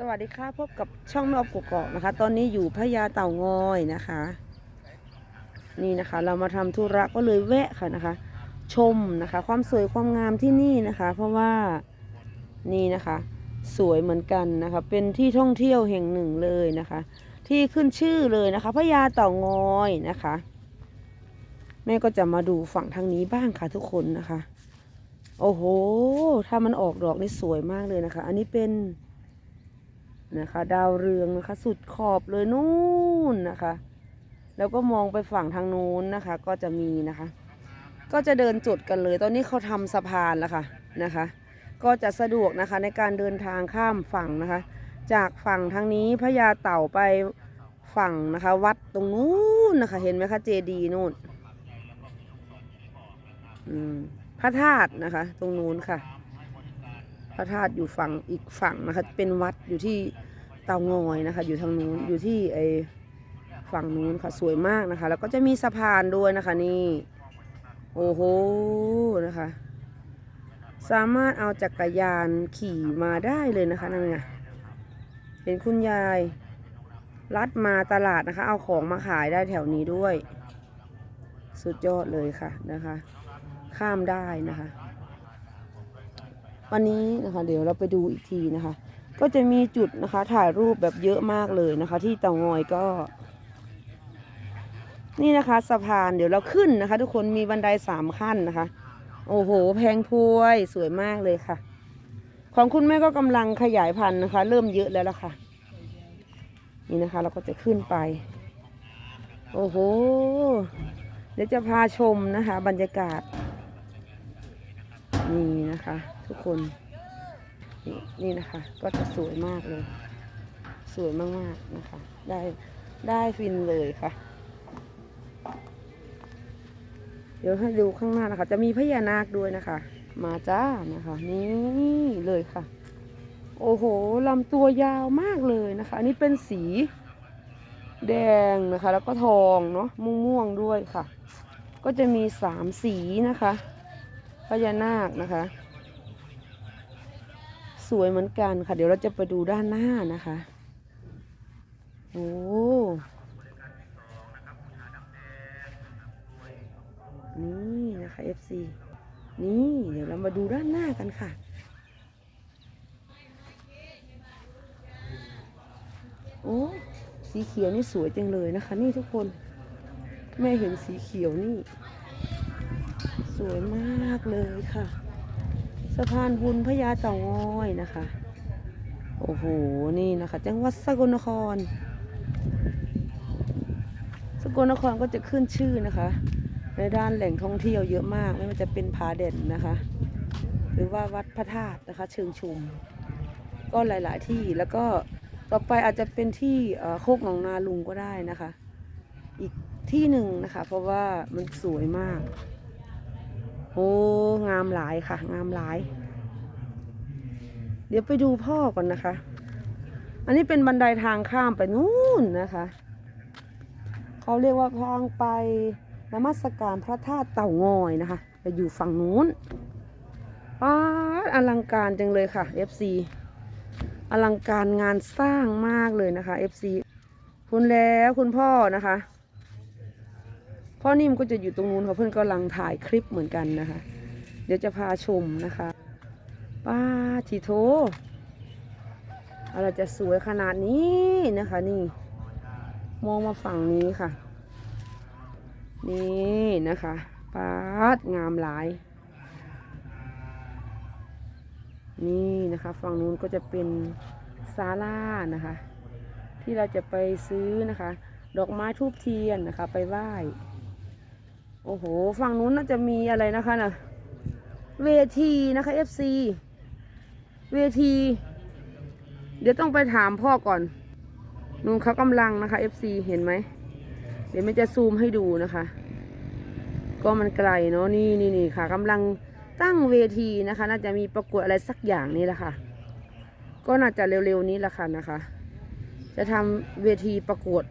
สวัสดีค่ะพบกับช่องนอบกกอกนะคะ ตอนนี้อยู่พญาเต่างอยนะคะ นี่นะคะ เรามาทำธุระก็เลยแวะค่ะนะคะ ชมนะคะ ความสวยความงามที่นี่นะคะ เพราะว่านี่นะคะ สวยเหมือนกันนะคะ เป็นที่ท่องเที่ยวแห่งหนึ่งเลยนะคะ ที่ขึ้นชื่อเลยนะคะพญาเต่างอยนะคะ แม่ก็จะมาดูฝั่งทางนี้บ้างค่ะทุกคนนะคะ โอ้โห ถ้ามันออกดอกนี่สวยมากเลยนะคะ อันนี้เป็น นะคะ ดาวเรืองนะคะ สุดขอบเลยนู่นนะคะ แล้วก็มองไปฝั่งทางนู้นนะคะ ก็จะมีนะคะ ก็จะเดินจุดกันเลย ตอนนี้เขาทำสะพานแล้วค่ะนะคะ ก็จะสะดวกนะคะในการเดินทางข้ามฝั่งนะคะ จากฝั่งทางนี้พญาเต่าไปฝั่งนะคะ วัดตรงนู้นนะคะ เห็นไหมคะเจดีนู่นพระธาตุนะคะ ตรงนู้นค่ะ พระธาตุอยู่ฝั่งอีกฝั่งนะคะ เป็นวัดอยู่ที่เตางอยนะคะ อยู่ทางนู้นอยู่ที่ไอฝั่งนู้นค่ะสวยมากนะคะ แล้วก็จะมีสะพานด้วยนะคะนี่โอ้โหนะคะ สามารถเอาจักรยานขี่มาได้เลยนะคะนั่นไงเห็นคุณยายลัดมาตลาดนะคะ เอาของมาขายได้แถวนี้ด้วย สุดยอดเลยค่ะนะคะ ข้ามได้นะคะ วันนี้นะคะ เดี๋ยวเราไปดูอีกทีนะคะ ก็จะมีจุดนะคะ ถ่ายรูปแบบเยอะมากเลยนะคะ ที่เตางอยก็ นี่นะคะสะพานเดี๋ยวเราขึ้นนะคะ ทุกคนมีบันไดสามขั้นนะคะ โอ้โห แพงพวยสวยมากเลยค่ะ ของคุณแม่ก็กำลังขยายพันธุ์นะคะ เริ่มเยอะแล้วล่ะค่ะ นี่นะคะ เราก็จะขึ้นไป โอ้โหเดี๋ยวจะพาชมนะคะ บรรยากาศ นี่นะคะ ทุกคนนี่นี่นะคะ ก็จะสวยมากเลย สวยมากๆนะคะ ได้ได้ฟินเลยค่ะ เดี๋ยวให้ดูข้างหน้านะคะ จะมีพญานาคด้วยนะคะ มาจ้านะคะ นี่เลยค่ะ โอ้โหลำตัวยาวมากเลยนะคะ อันนี้เป็นสีแดงนะคะ แล้วก็ทองเนาะม่วงๆด้วยค่ะ ก็จะมีสามสีนะคะ พญานาคนะคะ สวยเหมือนกันค่ะ เดี๋ยวเราจะไปดูด้านหน้านะคะโอ้นี่นะคะ FC นี่เดี๋ยวเรามาดูด้านหน้ากันค่ะโอ้สีเขียวนี่สวยจังเลยนะคะ นี่ทุกคน แม่เห็นสีเขียวนี่ สวยมากเลยค่ะ สะพานบุญพญาเต่างอยนะคะ โอ้โห นี่นะคะจังหวัดสกลนคร สกลนครก็จะขึ้นชื่อนะคะ ในด้านแหล่งท่องเที่ยวเยอะมาก ไม่ว่าจะเป็นผาเด่นนะคะ หรือว่าวัดพระธาตุนะคะ เชิงชุม ก็หลาย ๆ ที่แล้วก็ต่อไปอาจจะเป็นที่โคกหนองนาลุงก็ได้นะคะ อีกที่หนึ่งนะคะ เพราะว่ามันสวยมาก โอ้งามหลายค่ะ งามหลาย เดี๋ยวไปดูพ่อก่อนนะคะ อันนี้เป็นบันไดทางข้ามไปนู่นนะคะ เขาเรียกว่าทางไปนมัสการพระธาตุเต่างอยนะคะจะอยู่ฝั่งนู้นป้าอลังการจังเลยค่ะ FC อลังการงานสร้างมากเลยนะคะ FC คุณแล้วคุณพ่อนะคะ พ่อนิ่มก็จะอยู่ตรงนู้นค่ะเพื่อนกำลังถ่ายคลิปเหมือนกันนะคะ เดี๋ยวจะพาชมนะคะป้าทีโทอะไรจะสวยขนาดนี้นะคะนี่ มองมาฝั่งนี้ค่ะ นี่นะคะป้าดงามหลาย นี่นะคะ ฝั่งนู้นก็จะเป็นศาลานะคะ ที่เราจะไปซื้อนะคะ ดอกไม้ทูบเทียนนะคะ ไปไหว้ โอ้โห ฝั่งนู้นน่าจะมีอะไรนะคะนะเวทีนะคะ FC เวที เดี๋ยวต้องไปถามพ่อก่อนนุ่นเขากำลังนะคะ FC เห็นไหม เดี๋ยวมันจะซูมให้ดูนะคะ ก็มันไกลเนาะนี่นี่นี่ค่ะกำลังตั้งเวทีนะคะ น่าจะมีประกวดอะไรสักอย่างนี่แหละค่ะ ก็น่าจะเร็วๆนี้แหละค่ะนะคะ จะทำเวทีประกวด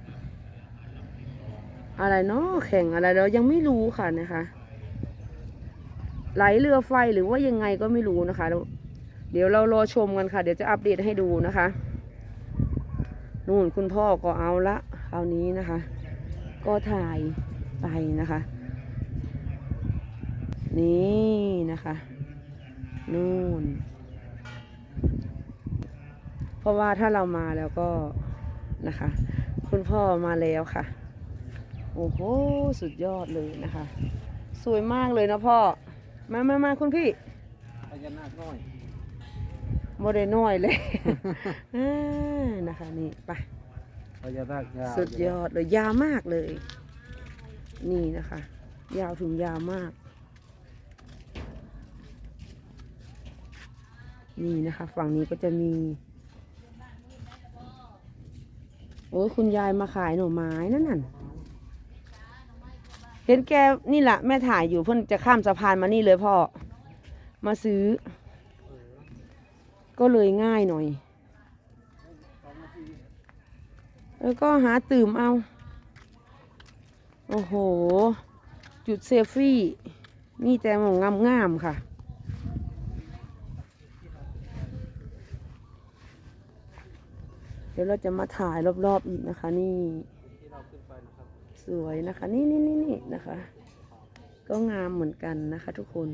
อะไรเนาะแข่งอะไรเรายังไม่รู้ค่ะนะคะ ไหลเรือไฟหรือว่ายังไงก็ไม่รู้นะคะ เดี๋ยวเรารอชมกันค่ะ เดี๋ยวจะอัปเดตให้ดูนะคะนู่นคุณพ่อก็เอาละคราวนี้นะคะ ก็ถ่ายไปนะคะ นี่นะคะนู่น เพราะว่าถ้าเรามาแล้วก็นะคะ คุณพ่อมาแล้วค่ะ โอ้โห สุดยอดเลยนะคะ สวยมากเลยนะพ่อ มามามาคุณพี่พญานาคน้อยโมเดน้อยเลยอ่านะคะนี่ไปพญานาคยาวสุดยอดเลยยาวมากเลย นี่นะคะ ยาวถึงยาวมาก นี่นะคะ ฝั่งนี้ก็จะมีโอ้ยคุณยายมาขายหน่อไม้นั่นน่ะ เห็นแกนี่แหละแม่ถ่ายอยู่เพิ่นจะข้ามสะพานมานี่เลยพ่อ มาซื้อ ก็เลยง่ายหน่อย แล้วก็หาตื่มเอา โอ้โห จุดเซลฟี่ นี่แต่มองงามๆค่ะ เดี๋ยวเราจะมาถ่ายรอบๆอีกนะคะนี่ สวยนะคะ นี่นี่นี่นี่นะคะ ก็งามเหมือนกันนะคะ ทุกคน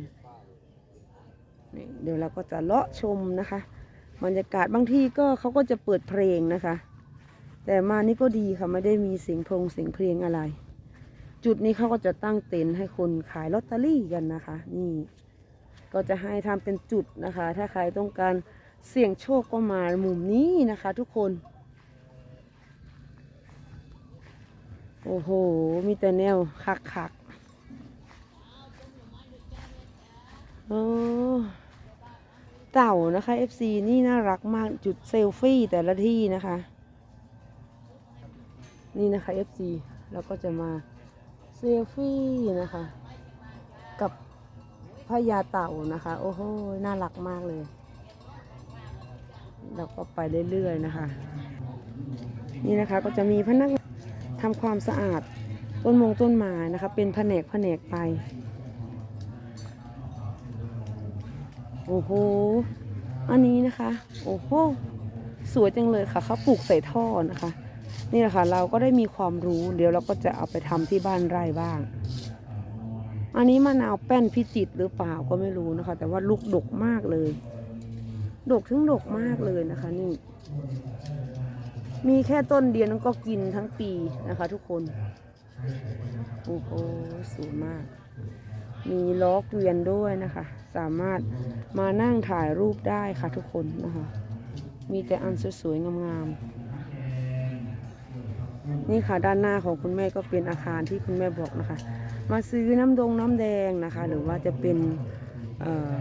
นี่เดี๋ยวเราก็จะเลาะชมนะคะบรรยากาศบางที่ก็เขาก็จะเปิดเพลงนะคะ แต่มานี่ก็ดีค่ะไม่ได้มีเสียงพงเสียงเพลงอะไร จุดนี้เขาก็จะตั้งเต็นท์ให้คนขายลอตเตอรี่กันนะคะ นี่ก็จะให้ทำเป็นจุดนะคะ ถ้าใครต้องการเสี่ยงโชคก็มามุมนี้นะคะ ทุกคน โอ้โห มีแต่แนวคักคักโอ้เต่านะคะ FC นี่น่ารักมากจุดเซลฟี่แต่ละที่นะคะ นี่นะคะ FC เราก็จะมาเซลฟี่นะคะ กับพญาเต่านะคะ โอ้โห น่ารักมากเลย เราก็ไปเรื่อยๆนะคะ นี่นะคะก็จะมีพนัก งาความสะอาดต้นมงต้นไม้นะคะ เป็นแผนกแผนกไป โอ้โห อันนี้นะคะ โอ้โห สวยจังเลยค่ะเขาปลูกใส่ท่อนะคะ นี่แหละค่ะเราก็ได้มีความรู้เดี๋ยวเราก็จะเอาไปทำที่บ้านไร่บ้าง อันนี้มะนาวแป้นพิจิตรหรือเปล่าก็ไม่รู้นะคะ แต่ว่าลูกดกมากเลย ดกถึงดกมากเลยนะคะ นี่ มีแค่ต้นเดียวนั้นก็กินทั้งปีนะคะ ทุกคน โอ้โหสวยมาก มีล้อเกวียนด้วยนะคะ สามารถมานั่งถ่ายรูปได้ค่ะทุกคนนะคะ มีแต่อันสวยๆงามๆ นี่ค่ะด้านหน้าของคุณแม่ก็เป็นอาคารที่คุณแม่บอกนะคะ มาซื้อน้ำดงน้ำแดงนะคะ หรือว่าจะเป็นออ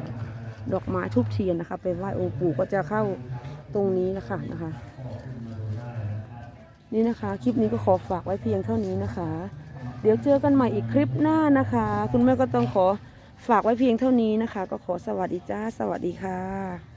ดอกไม้ทุบเทียนนะคะ ไปไหว้องค์ปู่ก็จะเข้าตรงนี้นะคะนะคะ นี่นะคะ คลิปนี้ก็ขอฝากไว้เพียงเท่านี้นะคะ เดี๋ยวเจอกันใหม่อีกคลิปหน้านะคะ คุณแม่ก็ต้องขอฝากไว้เพียงเท่านี้นะคะ ก็ขอสวัสดีจ้า สวัสดีค่ะ